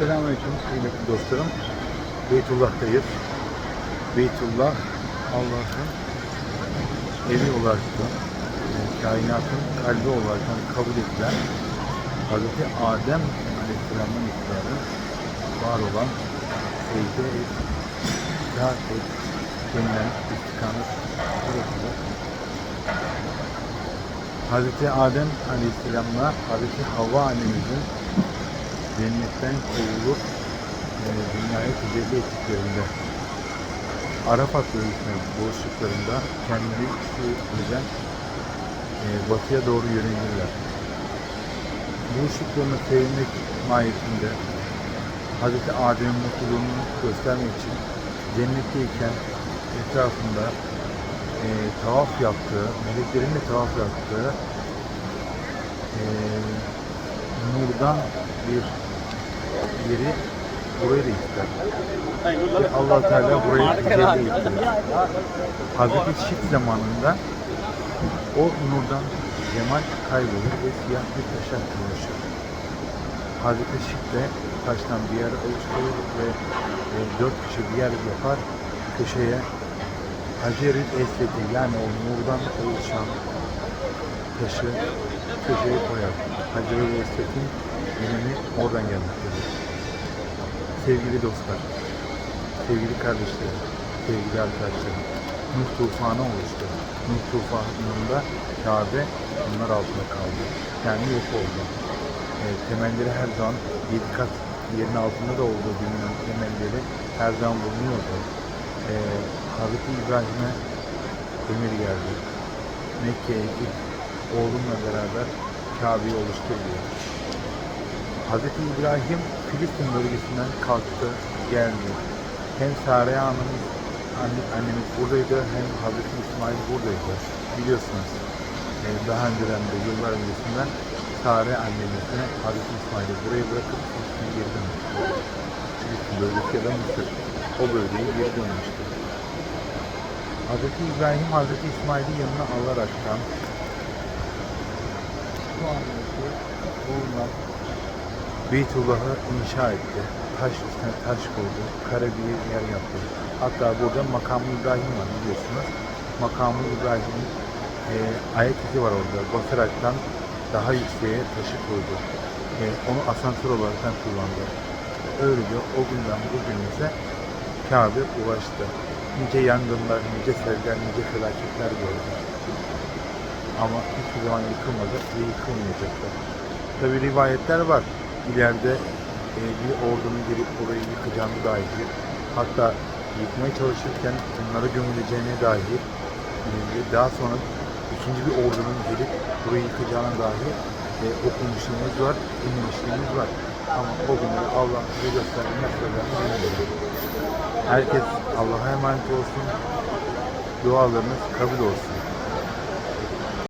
Selamünaleyküm kıymetli dostlarım. Beytullah'tayız. Beytullah Allah'ın evi olarak da kainatın kalbi olarak da kabul edilen Hz. Adem Aleyhisselam'ın itibaren var olan secde et, itaat et, denilen istikamet burasıdır. Hz. Adem Aleyhisselam'la Hz. Havva annemizin cennetten kovulup e, dünyaya tecelli ettiklerinde Arafat bölgesine buluştuklarında kendi yüzden e, batıya doğru yönelirler. Buluştuklarını sevinmek mahiyetinde Hz. Adem'in mutluluğunu göstermek için cennetteyken etrafında e, tavaf yaptığı, meleklerin de tavaf yaptığı e, nurdan bir yeri buraya da ister. Ve allah Teala burayı tecelli ettiriyor. Hazreti Şit zamanında o nurdan cemal kaybolur ve siyah bir taşa dönüşür. Hazreti Şit de taştan bir yer oluşturur ve e, dört köşe bir yer yapar. Köşeye Hacer-i Esved'i yani o nurdan oluşan taşı köşeye koyar. Hacer-i Esved'in önemi oradan gelmektedir. Sevgili dostlar, sevgili kardeşlerim, sevgili arkadaşlarım, Nuh tufanı oluştu. Nuh tufanında Kabe bunlar altında kaldı. Yani yok oldu. E, temelleri her zaman bir kat yerin altında da olduğu bilinen temelleri her zaman bulunuyordu. E, Hazreti İbrahim'e emir geldi. Mekke'ye git, oğlumla beraber Kabe'yi oluşturuyor. Hazreti İbrahim Filistin bölgesinden kalktı, geldi. Hem Sare Hanım'ın anne, annemiz buradaydı hem Hazreti İsmail buradaydı. Biliyorsunuz e, daha önceden de yıllar öncesinden Sare annemizle Hazreti İsmail'i buraya bırakıp Filistin'e geri dönmüştü. Filistin bölgesi ya da Mısır. O bölgeye geri dönmüştü. Hazreti İbrahim Hazreti İsmail'i yanına alaraktan şu andaki bulunan Beytullah'ı inşa etti. Taş üstüne taş koydu. Kare bir yer yaptı. Hatta burada makamı İbrahim var biliyorsunuz. Makamı İbrahim'in e, ayak izi var orada. Basaraktan daha yükseğe taşı koydu. E, onu asansör olarak kullandı. Öylece o günden bugünümüze Kabe ulaştı. Nice yangınlar, nice seller, nice felaketler gördü. Ama hiçbir zaman yıkılmadı ve yıkılmayacak da. Tabi rivayetler var. İleride e, bir ordunun gelip orayı yıkacağını dair, hatta yıkmaya çalışırken onlara gömüleceğine dair e, daha sonra ikinci bir ordunun gelip burayı yıkacağına dair e, okumuşluğumuz var, dinlemişliğimiz var. Ama o günleri Allah bize gösterdi, nasıl. Herkes Allah'a emanet olsun. Dualarınız kabul olsun.